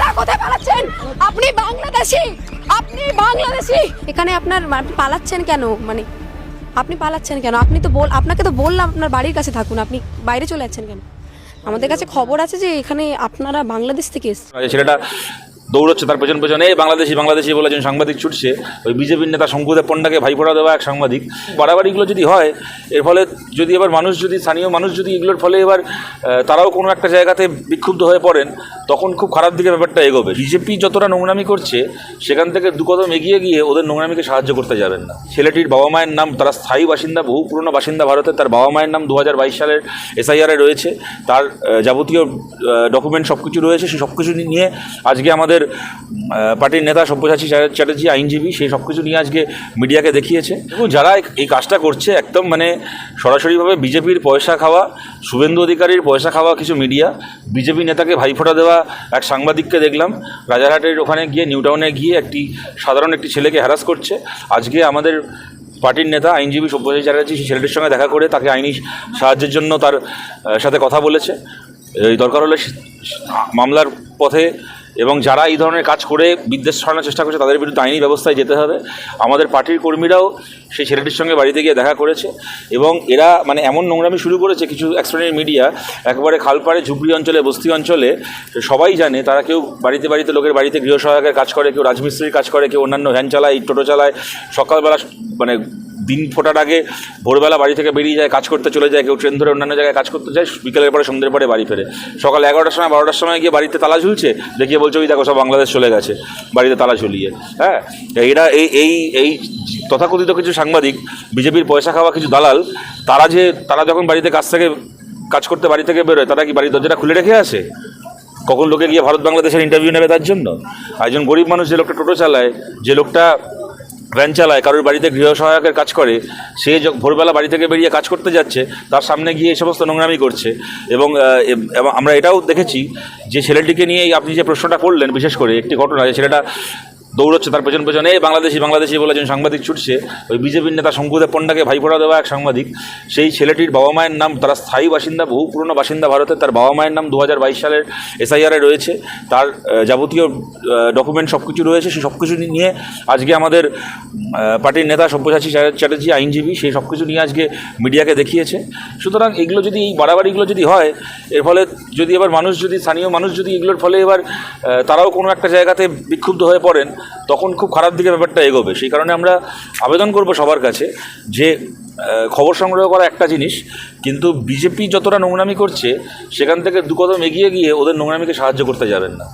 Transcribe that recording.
দাদা কোথায় পালাচ্ছেন? আপনি বাংলাদেশি? আপনি বাংলাদেশি? এখানে আপনার আপনি পালাচ্ছেন কেন? মানে আপনি পালাচ্ছেন কেন? আপনি তো বল আপনাকে তো বললাম আপনার বাড়ির কাছে থাকুন। আপনি বাইরে চলে যাচ্ছেন কেন? আমাদের কাছে খবর আছে যে এখানে আপনারা বাংলাদেশ থেকে এসেছেন। ছেলেটা দৌড়চ্ছে তার পেছন পেছনে, এই বাংলাদেশি বাংলাদেশি বলে একজন সাংবাদিক ছুটছে, ওই বিজেপির নেতা শঙ্কুদেব পণ্ডাকে ভাইফোড়া দেওয়া এক সাংবাদিক। বাড়াবাড়িগুলো যদি হয়, এর ফলে যদি এবার মানুষ যদি, স্থানীয় মানুষ যদি এগুলোর ফলে এবার তারাও কোনো একটা জায়গাতে বিক্ষুব্ধ হয়ে পড়েন, তখন খুব খারাপ দিকে ব্যাপারটা এগোবে। বিজেপি যতটা নোংরামি করছে, সেখান থেকে দু কদম এগিয়ে গিয়ে ওদের নোংরামিকে সাহায্য করতে যাবেন না। ছেলেটির বাবা মায়ের নাম, তারা স্থায়ী বাসিন্দা, বহু পুরনো বাসিন্দা ভারতের তার বাবা মায়ের নাম দু হাজার বাইশ সালের এসআইআরে রয়েছে। তার যাবতীয় ডকুমেন্ট সব কিছু রয়েছে সেই সব কিছু নিয়ে আজকে আমাদের আহ, পার্টির নেতা সব্যসাচী চ্যাট- চ্যাটার্জি আইনজীবী সেই সব কিছু নিয়ে আজকে মিডিয়াকে দেখিয়েছে। এবং যারা এই কাজটা করছে একদম মানে সরাসরিভাবে বিজেপির পয়সা খাওয়া শুভেন্দু অধিকারীর পয়সা খাওয়া কিছু মিডিয়া বিজেপি নেতাকে ভাইফোঁটা দেওয়া এক সাংবাদিককে দেখলাম রাজারহাটের ওখানে গিয়ে নিউটাউনে গিয়ে একটি সাধারণ একটি ছেলেকে হ্যারাস করছে। আজকে আমাদের পার্টির নেতা আইনজীবী সব্যসাচী চ্যাটার্জি সেই ছেলেটির সঙ্গে দেখা করে তাকে আইনি সাহায্যের জন্য তার সাথে কথা বলেছে। এই দরকার হলে মামলার পথে এবং যারা এই ধরনের কাজ করে বিদ্বেষ ছড়ানোর চেষ্টা করছে, তাদের বিরুদ্ধে আইনি ব্যবস্থায় যেতে হবে। আমাদের পার্টির কর্মীরাও সেই ছেলেটির সঙ্গে বাড়িতে গিয়ে দেখা করেছে এবং এরা মানে এমন নোংরামি শুরু করেছে, কিছু এক শ্রেণির মিডিয়া, একেবারে খালপাড়ে, ঝুপড়ি অঞ্চলে, বস্তি অঞ্চলে, সবাই জানে তারা কেউ বাড়িতে বাড়িতে লোকের বাড়িতে গৃহ সহায়কের কাজ করে, কেউ রাজমিস্ত্রির কাজ করে, কেউ অন্যান্য ভ্যান চালায়, টোটো চালায়, সকালবেলা মানে দিন ফোটার আগে ভোরবেলা বাড়ি থেকে বেরিয়ে যায়, কাজ করতে চলে যায়, কেউ ট্রেন ধরে অন্যান্য জায়গায় কাজ করতে যায়, বিকেলের পরে সন্ধ্যের পরে বাড়ি ফেরে। সকাল এগারোটার সময়, বারোটার সময় গিয়ে বাড়িতে তালা ঝুলছে, দেখিয়ে বলছে, ওই দেখো, সব বাংলাদেশ চলে গেছে। বাড়িতে তালা ঝুলিয়ে। হ্যাঁ এরা এই এই এই তথাকথিত কিছু সাংবাদিক, বিজেপির পয়সা খাওয়া কিছু দালাল, তারা যে, তারা যখন বাড়িতে কাজ থেকে, কাজ করতে বাড়ি থেকে বেরোয়, তারা কি বাড়ির দরজাটা খুলে রেখে আসে? কখন লোকে গিয়ে ভারত বাংলাদেশের ইন্টারভিউ নেবে তার জন্য? একজন গরিব মানুষ যে লোকটা টোটো চালায়, যে লোকটা ভ্যান চালায়, কারোর বাড়িতে গৃহ সহায়কের কাজ করে, সে ভোরবেলা বাড়ি থেকে বেরিয়ে কাজ করতে যাচ্ছে, তার সামনে গিয়ে এই সমস্ত নোংরামি করছে। এবং আমরা এটাও দেখেছি যে ছেলেটিকে নিয়ে আপনি যে প্রশ্নটা করলেন, বিশেষ করে একটি ঘটনা, যে ছেলেটা দৌড়চ্ছে তার পেছন পেছনে, এই বাংলাদেশি বাংলাদেশি বলে একজন সাংবাদিক ছুটছে, ওই বিজেপির নেতা শঙ্কুদেব পণ্ডাকে ভাইফোড়া দেওয়া এক সাংবাদিক। সেই ছেলেটির বাবা মায়ের নাম, তারা স্থায়ী বাসিন্দা, বহু পুরনো বাসিন্দা ভারতের তার বাবা মায়ের নাম দু হাজার বাইশ সালের এসআইআরে রয়েছে। তার যাবতীয় ডকুমেন্ট সব কিছু রয়েছে, সেই সব কিছু নিয়ে আজকে আমাদের পার্টির নেতা সব্যসাচী চ্যাট- চ্যাটার্জি, আইনজীবী, সেই সব কিছু নিয়ে আজকে মিডিয়াকে দেখিয়েছে। সুতরাং এগুলো যদি এই বাড়াবাড়িগুলো যদি হয়, এর ফলে যদি এবার মানুষ যদি, স্থানীয় মানুষ যদি এগুলোর ফলে এবার তারাও কোনো একটা জায়গাতে বিক্ষুব্ধ হয়ে পড়েন তখন খুব খারাপ দিকে ব্যাপারটা এগোবে। সেই কারণে আমরা আবেদন করব সবার কাছে যে খবর সংগ্রহ করা একটা জিনিস, কিন্তু বিজেপি যতটা নোংরামি করছে, সেখান থেকে দু কদম এগিয়ে গিয়ে ওদের নোংরামিকে সাহায্য করতে যাবেন না।